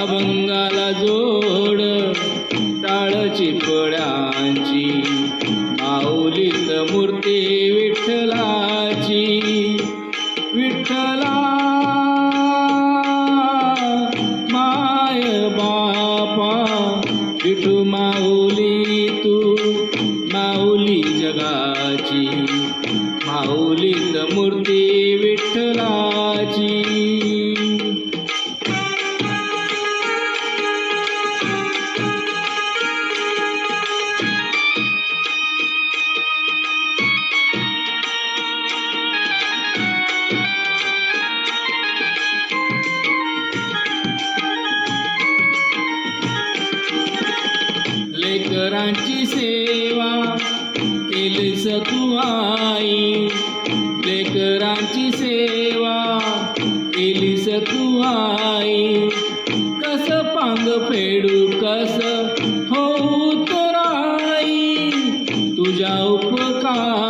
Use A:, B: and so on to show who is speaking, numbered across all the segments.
A: अभंगाला जोड. टाळ चिपळ्यांची माऊलीत मूर्ती विठ्ठलाची. विठ्ठला माय बापा विठू माऊली तू माऊली जगाची. माऊलीत मूर्ती देवा सेवा केलीस तू आई. कस पांग फेडू कस होऊ तराई तुझ्या उपकार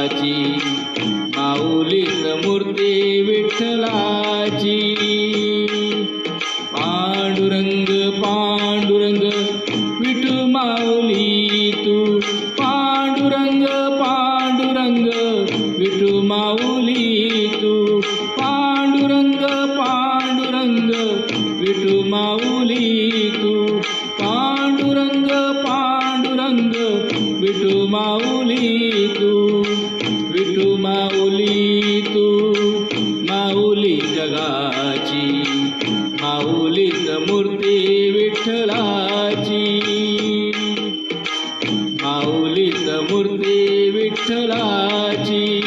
A: विठ्ठलाची माऊलीन मूर्ती विठ्ठलाची. पांडुरंग पांडुरंग विठू माऊली तू. पांडुरंग पांडुरंग विठू माऊली तू. पांडुरंग पांडुरंग विठू माऊली तू. पांडुरंग पांडुरंग विठू माऊ माऊलीच मूर्ती विठ्ठलाची. माऊलीच मूर्ती विठ्ठलाची.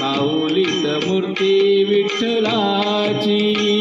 A: माऊलीच मूर्ती विठ्ठलाची.